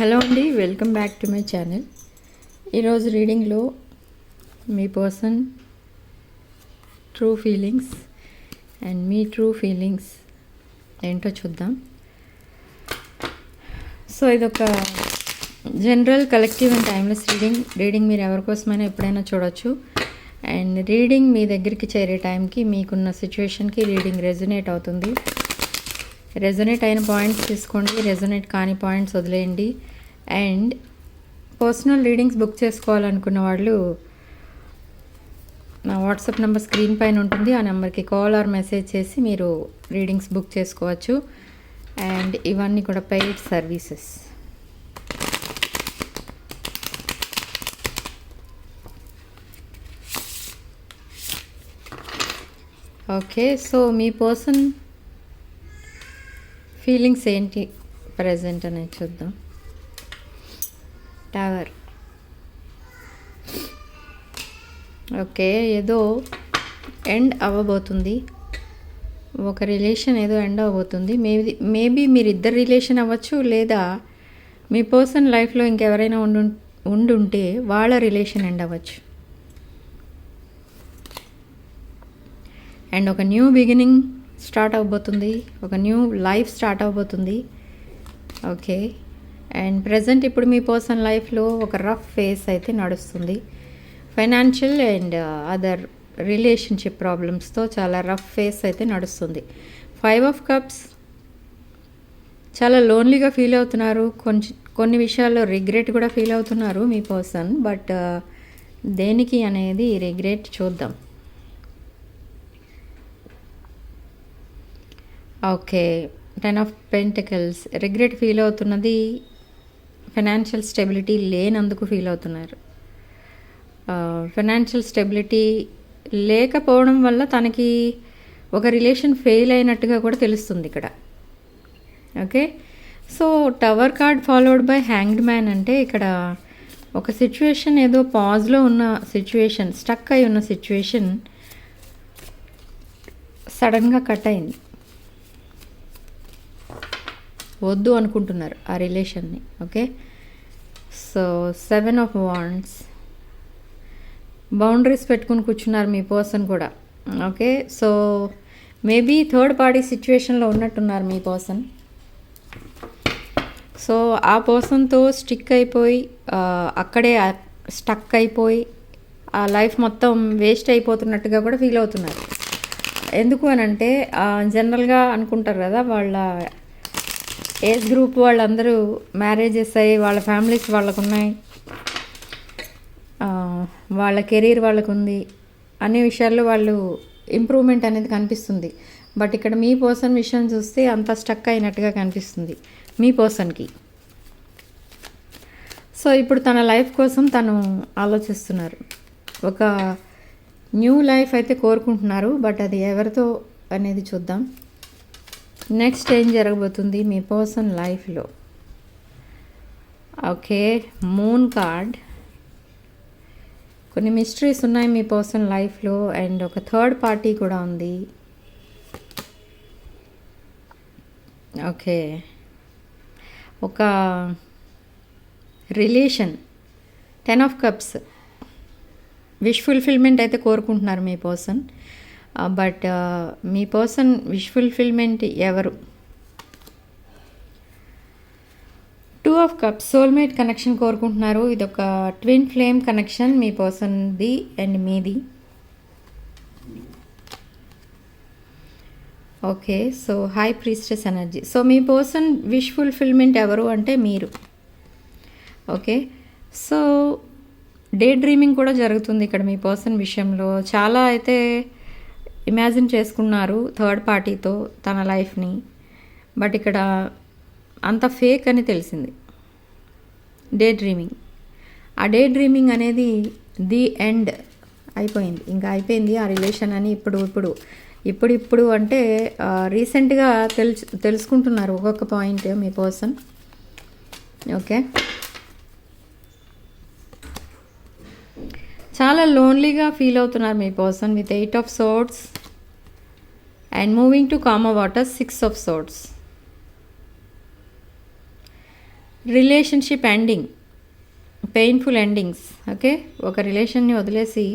Hello అండి welcome back to my channel. ఈరోజు రీడింగ్లో మీ పర్సన్ ట్రూ ఫీలింగ్స్ అండ్ మీ ట్రూ ఫీలింగ్స్ ఏంటో చూద్దాం. సో ఇదొక general collective and timeless reading. Reading మీరు ఎవరి కోసమైనా ఎప్పుడైనా చూడొచ్చు. అండ్ రీడింగ్ మీ దగ్గరికి చేరే టైంకి మీకున్న సిచ్యువేషన్కి రీడింగ్ రెజొనేట్ అవుతుంది. రెజొనేట్ అయిన పాయింట్స్ తీసుకోండి. రెజొనేట్ కాని పాయింట్స్ వదిలేయండి. అండ్ పర్సనల్ రీడింగ్స్ బుక్ చేసుకోవాలనుకున్న వాళ్ళు నా వాట్సాప్ నెంబర్ స్క్రీన్ పైన ఉంటుంది. ఆ నెంబర్కి కాల్ ఆర్ మెసేజ్ చేసి మీరు రీడింగ్స్ బుక్ చేసుకోవచ్చు. అండ్ ఇవన్నీ కూడా పెయిడ్ సర్వీసెస్. ఓకే. సో మీ పర్సన్ ఫీలింగ్స్ ఏంటి ప్రజెంట్ అనేది చూద్దాం. టవర్ ఓకే ఏదో ఎండ్ అవ్వబోతుంది. ఒక రిలేషన్ ఏదో ఎండ్ అవ్వబోతుంది. మేబీ మేబీ మీరు ఇద్దరు రిలేషన్ అవ్వచ్చు లేదా మీ పర్సన్ లైఫ్లో ఇంకెవరైనా ఉండు ఉండుంటే వాళ్ళ రిలేషన్ ఎండ్ అవ్వచ్చు. అండ్ ఒక న్యూ బిగినింగ్ స్టార్ట్ అవబోతుంది ఒక న్యూ లైఫ్ స్టార్ట్ అవబోతుంది ఓకే. అండ్ ప్రజెంట్ ఇప్పుడు మీ పర్సన్ లైఫ్లో ఒక రఫ్ ఫేస్ అయితే నడుస్తుంది. ఫైనాన్షియల్ అండ్ అదర్ రిలేషన్షిప్ ప్రాబ్లమ్స్తో చాలా రఫ్ ఫేస్ అయితే నడుస్తుంది. Five of cups. చాలా లోన్లీగా ఫీల్ అవుతున్నారు. కొంచెం కొన్ని విషయాల్లో రిగ్రెట్ కూడా ఫీల్ అవుతున్నారు మీ పర్సన్. బట్ దేనికి అనేది రిగ్రెట్ చూద్దాం. Okay. Ten of pentacles regret feel అవుతున్నది ఫైనాన్షియల్ స్టెబిలిటీ లేనందుకు ఫీల్ అవుతున్నారు. Uh, ఫైనాన్షియల్ స్టెబిలిటీ లేకపోవడం వల్ల తనకి ఒక రిలేషన్ ఫెయిల్ అయినట్టుగా కూడా తెలుస్తుంది ఇక్కడ. Okay so tower card followed by hanged man అంటే ఇక్కడ ఒక సిచ్యువేషన్ ఏదో పాజ్లో ఉన్న సిచ్యువేషన్ స్టక్ అయి ఉన్న సిచ్యువేషన్ సడన్గా కట్ అయింది. వద్దు అనుకుంటున్నారు ఆ రిలేషన్ని okay? So seven of wands. Boundaries పెట్టుకుని కూర్చున్నారు మీ పర్సన్ కూడా okay? So maybe third party సిచ్యువేషన్లో ఉన్నట్టున్నారు మీ పర్సన్. సో ఆ పర్సన్తో స్టిక్ అయిపోయి అక్కడే స్టక్ అయిపోయి ఆ లైఫ్ మొత్తం వేస్ట్ అయిపోతున్నట్టుగా కూడా ఫీల్ అవుతున్నారు. ఎందుకు అని అంటే జనరల్గా అనుకుంటారు కదా వాళ్ళ ఏజ్ గ్రూప్ వాళ్ళందరూ మ్యారేజెస్ అయ్యి వాళ్ళ ఫ్యామిలీస్ వాళ్ళకు ఉన్నాయి వాళ్ళ కెరీర్ వాళ్ళకు ఉంది అన్ని విషయాల్లో వాళ్ళు ఇంప్రూవ్మెంట్ అనేది కనిపిస్తుంది. బట్ ఇక్కడ మీ పర్సన్ విషయం చూస్తే అంత స్టక్ అయినట్టుగా కనిపిస్తుంది మీ పర్సన్కి. సో ఇప్పుడు తన లైఫ్ కోసం తను ఆలోచిస్తున్నారు. ఒక న్యూ లైఫ్ అయితే కోరుకుంటున్నారు బట్ అది ఎవరితో అనేది చూద్దాం. నెక్స్ట్ ఏం జరగబోతుంది మీ పర్సన్ లైఫ్లో? Okay moon card. కొన్ని మిస్టరీస్ ఉన్నాయి మీ పర్సన్ లైఫ్లో అండ్ ఒక థర్డ్ పార్టీ కూడా ఉంది. ఓకే. ఒక relation ten of cups. Wish fulfilment అయితే కోరుకుంటున్నారు మీ పర్సన్. Uh, బట్ uh, మీ పర్సన్ విష్ ఫుల్ఫిల్మెంట్ ఎవరు? Two of cups soulmate connection కోరుకుంటున్నారు. ఇది ఒక ట్విన్ ఫ్లేమ్ కనెక్షన్ మీ పర్సన్ది అండ్ మీది. Okay so high priestess energy so మీ పర్సన్ విష్ ఫుల్ఫిల్మెంట్ ఎవరు అంటే మీరు. ఓకే సో డే డ్రీమింగ్ కూడా జరుగుతుంది ఇక్కడ మీ పర్సన్ విషయంలో. చాలా అయితే ఇమాజిన్ చేసుకున్నారు థర్డ్ పార్టీతో తన లైఫ్ని. బట్ ఇక్కడ అంత ఫేక్ అని తెలిసింది. డే డ్రీమింగ్ ఆ డే డ్రీమింగ్ అనేది ది ఎండ్ అయిపోయింది. ఇంకా అయిపోయింది ఆ రిలేషన్ అని ఇప్పుడు ఇప్పుడు ఇప్పుడు ఇప్పుడు అంటే రీసెంట్గా తెలుసు తెలుసుకుంటున్నారు ఒక్కొక్క పాయింట్ మీ పర్సన్ ఓకే? చాలా లోన్లీగా ఫీల్ అవుతున్నారు మీ person with eight of swords and moving to calmer water six of swords relationship ending painful endings okay ఒక రిలేషన్ని వదిలేసి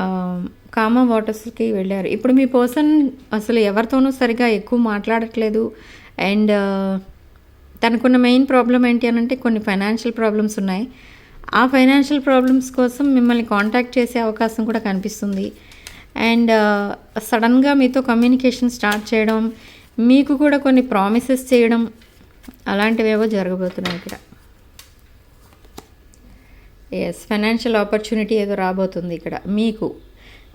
um, కామా వాటర్స్కి వెళ్ళారు. ఇప్పుడు మీ పర్సన్ అసలు ఎవరితోనూ సరిగా ఎక్కువ మాట్లాడట్లేదు. అండ్ uh, తనకున్న మెయిన్ ప్రాబ్లం ఏంటి అని అంటే కొన్ని ఫైనాన్షియల్ ప్రాబ్లమ్స్ ఉన్నాయి. ఆ ఫైనాన్షియల్ ప్రాబ్లమ్స్ కోసం మిమ్మల్ని కాంటాక్ట్ చేసే అవకాశం కూడా కనిపిస్తుంది. అండ్ సడన్గా uh, మీతో కమ్యూనికేషన్ స్టార్ట్ చేయడం మీకు కూడా కొన్ని ప్రామిసెస్ చేయడం అలాంటివేవో జరగబోతున్నాయి ఇక్కడ. ఎస్ ఫైనాన్షియల్ ఆపర్చునిటీ ఏదో రాబోతుంది ఇక్కడ. మీకు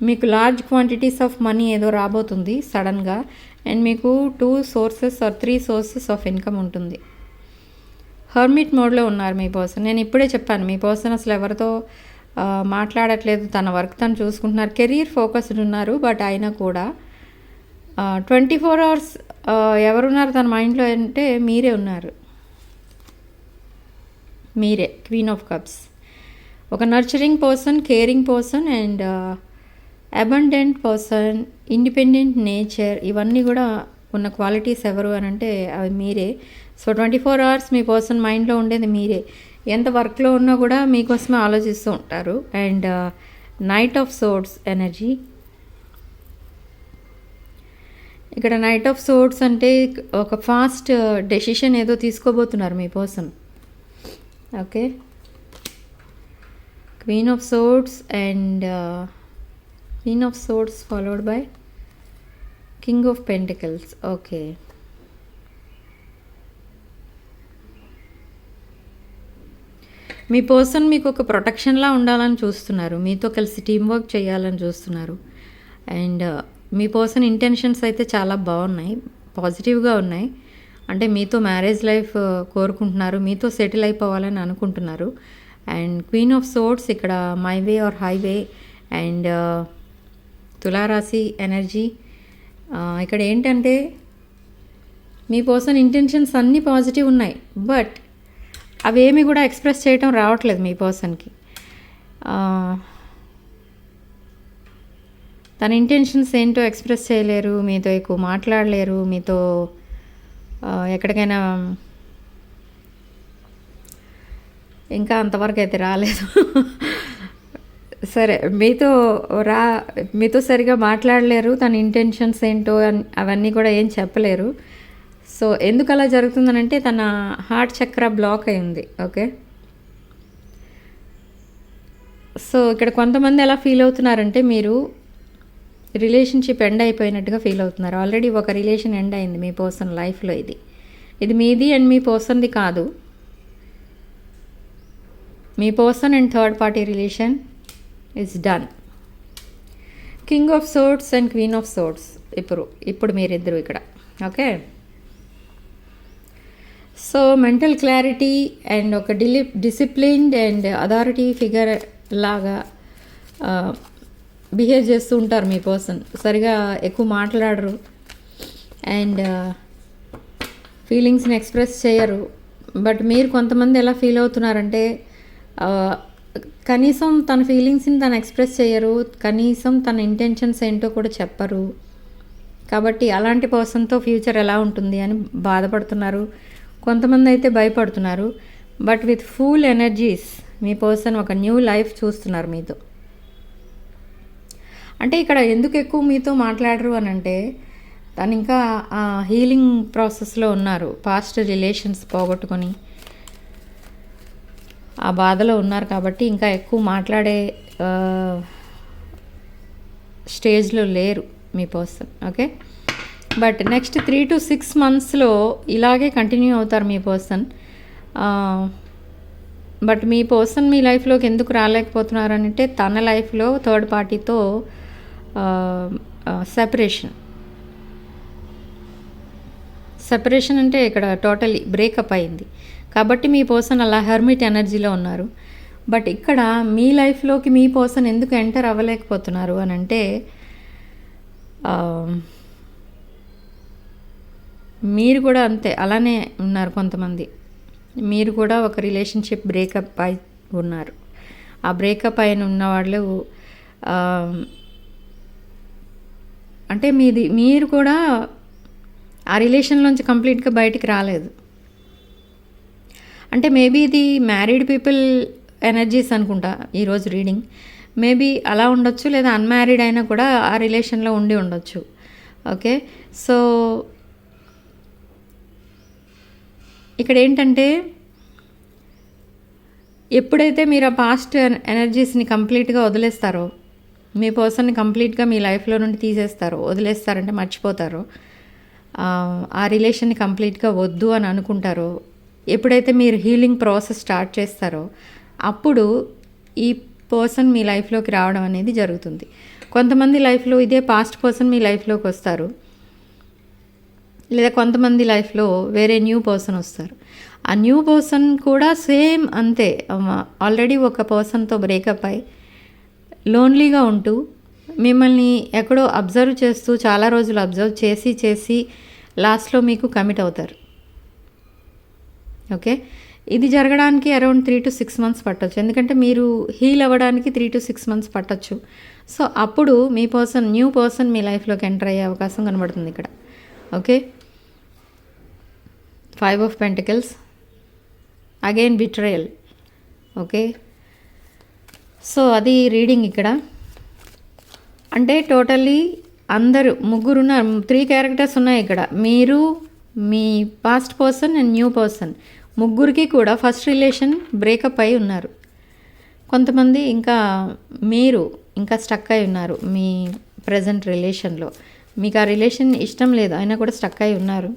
మీకు లార్జ్ క్వాంటిటీస్ ఆఫ్ మనీ ఏదో రాబోతుంది సడన్గా అండ్ మీకు two sources or three sources of income ఉంటుంది. హర్మిట్ మోడ్లో ఉన్నారు మీ పర్సన్ నేను ఇప్పుడే చెప్పాను మీ పర్సన్ అసలు ఎవరితో మాట్లాడట్లేదు తన వర్క్ తను చూసుకుంటున్నారు. కెరీర్ ఫోకస్డ్ ఉన్నారు బట్ అయినా కూడా. ట్వంటీ ఫోర్ అవర్స్ ఎవరున్నారు తన మైండ్లో అంటే మీరే ఉన్నారు. మీరే క్వీన్ ఆఫ్ కప్స్. ఒక nurturing person caring person and abundant person independent nature ఇవన్నీ కూడా ఉన్న క్వాలిటీస్ ఎవరు అని అంటే అవి మీరే. సో ట్వంటీ ఫోర్ అవర్స్ మీ పర్సన్ మైండ్లో ఉండేది మీరే. ఎంత వర్క్లో ఉన్నా కూడా మీకోసమే ఆలోచిస్తూ ఉంటారు. And knight of swords energy ఇక్కడ నైట్ ఆఫ్ సోర్ట్స్ అంటే ఒక ఫాస్ట్ డెసిషన్ uh, ఏదో తీసుకోబోతున్నారు మీ okay queen of swords and queen of swords followed by king of pentacles okay me person మీకు ఒక ప్రొటెక్షన్లా ఉండాలని చూస్తున్నారు. మీతో కలిసి టీం వర్క్ చేయాలని చూస్తున్నారు. అండ్ uh, మీ పర్సన్ ఇంటెన్షన్స్ అయితే చాలా బాగున్నాయి. పాజిటివ్గా ఉన్నాయి. అంటే మీతో మ్యారేజ్ లైఫ్ uh, కోరుకుంటున్నారు. మీతో సెటిల్ అయిపోవాలని అనుకుంటున్నారు. అండ్ క్వీన్ ఆఫ్ సోర్ట్స్ ఇక్కడ my way or highway and uh, తులారాశి ఎనర్జీ. ఇక్కడ ఏంటంటే మీ పర్సన్ ఇంటెన్షన్స్ అన్నీ పాజిటివ్ ఉన్నాయి. బట్ అవేమి కూడా ఎక్స్ప్రెస్ చేయటం రావట్లేదు మీ పర్సన్కి తన ఇంటెన్షన్స్ ఏంటో ఎక్స్ప్రెస్ చేయలేరు మీతో ఎక్కువ మాట్లాడలేరు మీతో ఎక్కడికైనా ఇంకా అంతవరకు అయితే రాలేదు. సరే మీతో రా మీతో సరిగా మాట్లాడలేరు తన ఇంటెన్షన్స్ ఏంటో అన్- అవన్నీ కూడా ఏం చెప్పలేరు. సో ఎందుకు అలా జరుగుతుందనంటే తన హార్ట్ చక్ర బ్లాక్ అయింది ఓకే? సో ఇక్కడ కొంతమంది ఎలా ఫీల్ అవుతున్నారంటే మీరు రిలేషన్షిప్ ఎండ్ అయిపోయినట్టుగా ఫీల్ అవుతున్నారు. ఆల్రెడీ ఒక రిలేషన్ ఎండ్ అయింది మీ పర్సన్ లైఫ్లో ఇది. ఇది మీది అండ్ మీ పర్సన్ది కాదు. మీ person and third party relation is done. King of swords and queen of swords ఇప్పుడు ఇప్పుడు మీరిద్దరు ఇక్కడ okay? So mental clarity and ఒక డిలి డిసిప్లిన్డ్ అండ్ అథారిటీ ఫిగర్ లాగా బిహేవ్ చేస్తూ ఉంటారు మీ పర్సన్ సరిగా ఎక్కువ మాట్లాడరు. అండ్ ఫీలింగ్స్ని ఎక్స్ప్రెస్ చేయరు. బట్ మీరు కొంతమంది ఎలా ఫీల్ అవుతున్నారంటే కనీసం తన ఫీలింగ్స్ని తను ఎక్స్ప్రెస్ చేయరు. కనీసం తన ఇంటెన్షన్స్ ఏంటో కూడా చెప్పరు. కాబట్టి అలాంటి పర్సన్తో ఫ్యూచర్ ఎలా ఉంటుంది అని బాధపడుతున్నారు. కొంతమంది అయితే భయపడుతున్నారు బట్ విత్ ఫుల్ ఎనర్జీస్ మీ పర్సన్ ఒక న్యూ లైఫ్ చూస్తున్నారు మీతో. అంటే ఇక్కడ ఎందుకు ఎక్కువ మీతో మాట్లాడరు అని అంటే తను ఇంకా ఆ హీలింగ్ ప్రాసెస్లో ఉన్నారు పాస్ట్ రిలేషన్స్ పోగొట్టుకొని. ఆ బాధలో ఉన్నారు కాబట్టి ఇంకా ఎక్కువ మాట్లాడే స్టేజ్లో లేరు మీ person okay but next three to six మంత్స్లో ఇలాగే కంటిన్యూ అవుతారు మీ పర్సన్ బట్ మీ పర్సన్ మీ లైఫ్లోకి ఎందుకు రాలేకపోతున్నారు అంటే తన లైఫ్లో థర్డ్ పార్టీతో సెపరేషన్ సెపరేషన్ అంటే ఇక్కడ టోటలీ బ్రేకప్ అయింది. కాబట్టి మీ పర్సన్ అలా హెర్మిట్ ఎనర్జీలో ఉన్నారు. బట్ ఇక్కడ మీ లైఫ్లోకి మీ పర్సన్ ఎందుకు ఎంటర్ అవ్వలేకపోతున్నారు అని అంటే మీరు కూడా అంతే అలానే ఉన్నారు కొంతమంది. మీరు కూడా ఒక రిలేషన్షిప్ బ్రేకప్ అయి ఉన్నారు. ఆ బ్రేకప్ అయిన ఉన్న వాళ్ళు అంటే మీది మీరు కూడా ఆ రిలేషన్లోంచి కంప్లీట్గా బయటికి రాలేదు. అంటే మేబీ ఇది మ్యారీడ్ పీపుల్ ఎనర్జీస్ అనుకుంటా ఈరోజు రీడింగ్. మేబీ అలా ఉండొచ్చు లేదా అన్మ్యారీడ్ అయినా కూడా ఆ రిలేషన్లో ఉండి ఉండొచ్చు. ఓకే? సో ఇక్కడ ఏంటంటే ఎప్పుడైతే మీరు ఆ పాస్ట్ ఎనర్జీస్ని కంప్లీట్గా వదిలేస్తారో మీ పర్సన్ని కంప్లీట్గా మీ లైఫ్లో నుండి తీసేస్తారో వదిలేస్తారంటే మర్చిపోతారో. ఆ, ఆ రిలేషన్ని కంప్లీట్గా వద్దు అని అనుకుంటారో ఎప్పుడైతే మీరు హీలింగ్ ప్రాసెస్ స్టార్ట్ చేస్తారో అప్పుడు ఈ పర్సన్ మీ లైఫ్లోకి రావడం అనేది జరుగుతుంది. కొంతమంది లైఫ్లో ఇదే పాస్ట్ పర్సన్ మీ లైఫ్లోకి వస్తారు. లేదా కొంతమంది లైఫ్లో వేరే న్యూ పర్సన్ వస్తారు. ఆ న్యూ పర్సన్ కూడా సేమ్ అంతే. ఆల్రెడీ ఒక పర్సన్తో బ్రేకప్ అయి లోన్లీగా ఉంటూ మిమ్మల్ని ఎక్కడో అబ్జర్వ్ చేస్తూ చాలా రోజులు అబ్జర్వ్ చేసి చేసి లాస్ట్లో మీకు కమిట్ అవుతారు. ఓకే? ఇది జరగడానికి around three to six months పట్టొచ్చు. ఎందుకంటే మీరు హీల్ అవ్వడానికి త్రీ టు సిక్స్ మంత్స్ పట్టొచ్చు. సో అప్పుడు మీ పర్సన్ న్యూ పర్సన్ మీ లైఫ్లోకి ఎంటర్ అయ్యే అవకాశం కనబడుతుంది ఇక్కడ. Okay? Five of pentacles. Again betrayal okay so అది రీడింగ్ ఇక్కడ. అంటే టోటల్లీ అందరూ ముగ్గురు ఉన్నారు త్రీ క్యారెక్టర్స్ ఉన్నాయి ఇక్కడ. మీరు మీ past person and new person ముగ్గురికి కూడా ఫస్ట్ రిలేషన్ బ్రేకప్ అయి ఉన్నారు. కొంతమంది ఇంకా మీరు ఇంకా స్టక్ అయి ఉన్నారు మీ ప్రజెంట్ రిలేషన్లో మీకు ఆ రిలేషన్ ఇష్టం లేదు అయినా కూడా స్టక్ అయి ఉన్నారు.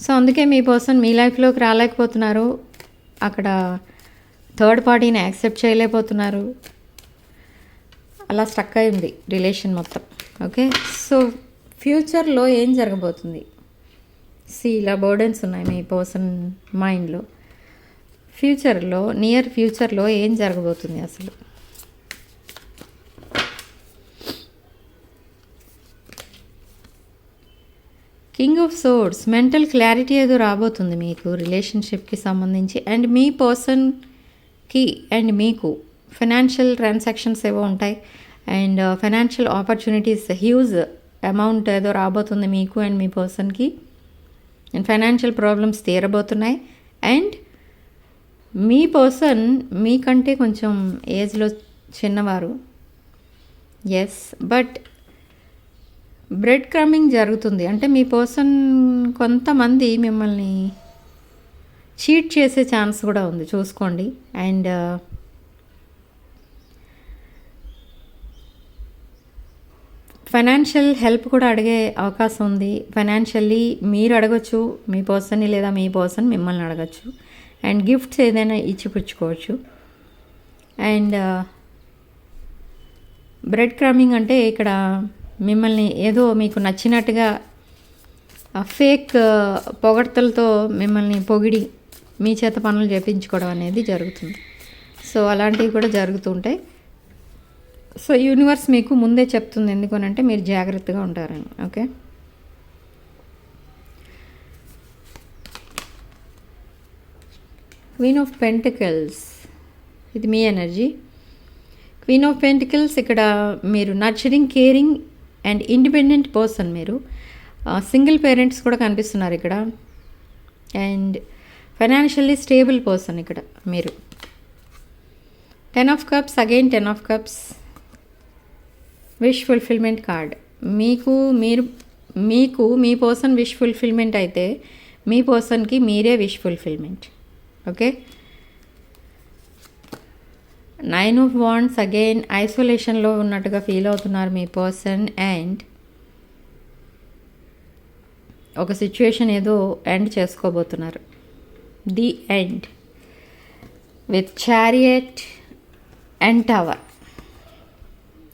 సో అందుకే మీ పర్సన్ మీ లైఫ్లోకి రాలేకపోతున్నారు. అక్కడ థర్డ్ పార్టీని యాక్సెప్ట్ చేయలేకపోతున్నారు. అలా స్టక్ అయింది రిలేషన్ మొత్తం. ఓకే? సో ఫ్యూచర్లో ఏం జరగబోతుంది? సి ఇలా బర్డెన్స్ ఉన్నాయి మీ పర్సన్ మైండ్లో. ఫ్యూచర్లో నియర్ ఫ్యూచర్లో ఏం జరగబోతుంది అసలు? King of swords mental clarity ఏదో రాబోతుంది మీకు రిలేషన్షిప్కి సంబంధించి. అండ్ మీ పర్సన్కి అండ్ మీకు ఫైనాన్షియల్ ట్రాన్సాక్షన్స్ ఏవో ఉంటాయి. And uh, financial opportunities huge amount ఏదో రాబోతుంది మీకు అండ్ మీ పర్సన్కి అండ్ ఫైనాన్షియల్ ప్రాబ్లమ్స్ తీరబోతున్నాయి. అండ్ మీ పర్సన్ మీకంటే కొంచెం ఏజ్లో చిన్నవారు. ఎస్ బట్ బ్రెడ్ క్రమింగ్ జరుగుతుంది. అంటే మీ పర్సన్ కొంతమంది మిమ్మల్ని చీట్ చేసే ఛాన్స్ కూడా ఉంది. చూసుకోండి. అండ్ uh, ఫైనాన్షియల్ హెల్ప్ కూడా అడిగే అవకాశం ఉంది. ఫైనాన్షియల్లీ మీరు అడగచ్చు మీ పర్సన్ని లేదా మీ పర్సన్ మిమ్మల్ని అడగచ్చు. అండ్ గిఫ్ట్స్ ఏదైనా ఇచ్చిపుచ్చుకోవచ్చు. అండ్ uh, బ్రెడ్ క్రమింగ్ అంటే ఇక్కడ మిమ్మల్ని ఏదో మీకు నచ్చినట్టుగా ఫేక్ పొగడ్తలతో మిమ్మల్ని పొగిడి మీ చేత పనులు చేపించుకోవడం అనేది జరుగుతుంది. సో అలాంటివి కూడా జరుగుతుంటాయి సో యూనివర్స్ మీకు ముందే చెప్తుంది ఎందుకనంటే మీరు జాగ్రత్తగా ఉంటారని ఓకే? Queen of pentacles. ఇది మీ ఎనర్జీ. క్వీన్ ఆఫ్ పెంటికల్స్ ఇక్కడ మీరు nurturing caring and independent person మీరు. సింగిల్ పేరెంట్స్ కూడా కనిపిస్తున్నారు ఇక్కడ. అండ్ ఫైనాన్షియల్లీ స్టేబుల్ పర్సన్ ఇక్కడ మీరు. Ten of cups again ten of cups. Wish fulfilment card. మీకు మీరు మీకు మీ పర్సన్ విష్ ఫుల్ఫిల్మెంట్ అయితే మీ పర్సన్కి మీరే wish fulfilment. Okay? Nine of wands again ఐసోలేషన్లో ఉన్నట్టుగా ఫీల్ అవుతున్నారు మీ పర్సన్ అండ్ ఒక సిచ్యువేషన్ ఏదో end చేసుకోబోతున్నారు. The end with chariot and tower.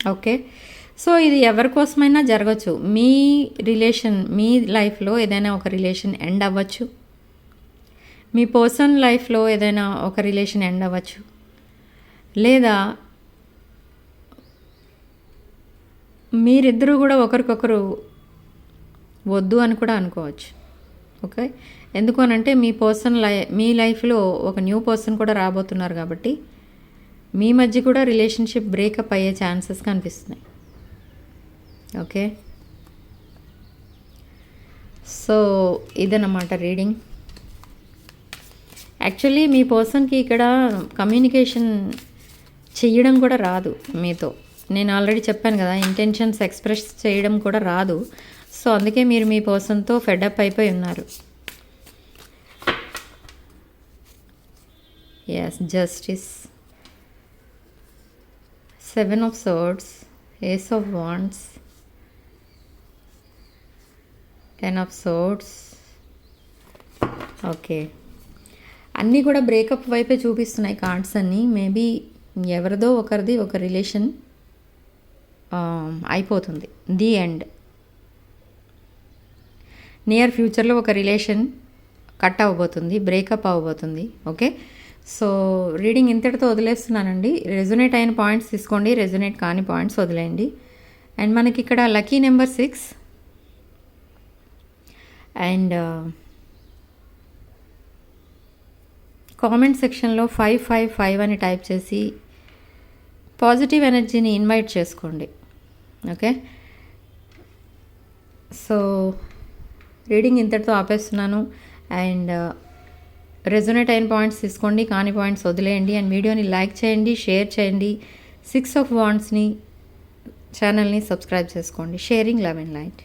Okay? So ఇది ఎవరి కోసమైనా జరగచ్చు. మీ రిలేషన్ మీ లైఫ్లో ఏదైనా ఒక రిలేషన్ ఎండ్ అవ్వచ్చు. మీ పర్సన్ లైఫ్లో ఏదైనా ఒక రిలేషన్ ఎండ్ అవ్వచ్చు. లేదా మీరిద్దరూ కూడా ఒకరికొకరు వద్దు అని కూడా అనుకోవచ్చు. ఓకే? ఎందుకు అనంటే మీ పర్సన్ లై మీ లైఫ్లో ఒక న్యూ పర్సన్ కూడా రాబోతున్నారు కాబట్టి మీ మధ్య కూడా రిలేషన్షిప్ బ్రేకప్ అయ్యే ఛాన్సెస్ కనిపిస్తున్నాయి. ఓకే? సో ఇదన్నమాట రీడింగ్. యాక్చువల్లీ మీ పర్సన్కి ఇక్కడ కమ్యూనికేషన్ చెయ్యడం కూడా రాదు మీతో. నేను ఆల్రెడీ చెప్పాను కదా ఇంటెన్షన్స్ ఎక్స్ప్రెస్ చేయడం కూడా రాదు. సో అందుకే మీరు మీ పర్సన్తో ఫెడప్ అయిపోయి ఉన్నారు. Yes justice seven of swords ace of wands ten of swords okay అన్నీ కూడా బ్రేకప్ వైపే చూపిస్తున్నాయి కార్డ్స్ అన్నీ. మేబీ ఎవరిదో ఒకరిది ఒక రిలేషన్ అయిపోతుంది. The end. నియర్ ఫ్యూచర్లో ఒక రిలేషన్ కట్ అవ్వబోతుంది బ్రేకప్ అవ్వబోతుంది. ఓకే? సో రీడింగ్ ఇంతటితో వదిలేస్తున్నానండి. రెజొనేట్ అయిన పాయింట్స్ తీసుకోండి రెజొనేట్ కాని పాయింట్స్ వదిలేయండి. అండ్ మనకి ఇక్కడ lucky number six. And comment సెక్షన్లో ఫైవ్ ఫైవ్ ఫైవ్ అని టైప్ చేసి పాజిటివ్ ఎనర్జీని ఇన్వైట్ చేసుకోండి. ఓకే? సో రీడింగ్ ఇంతటితో ఆపేస్తున్నాను. అండ్ uh, రెజొనేట్ అయిన పాయింట్స్ తీసుకోండి కాని పాయింట్స్ వదిలేయండి. అండ్ వీడియోని లైక్ చేయండి షేర్ చేయండి. సిక్స్ ఆఫ్ వాండ్స్ని ఛానల్ని సబ్స్క్రైబ్ చేసుకోండి. Sharing love and light.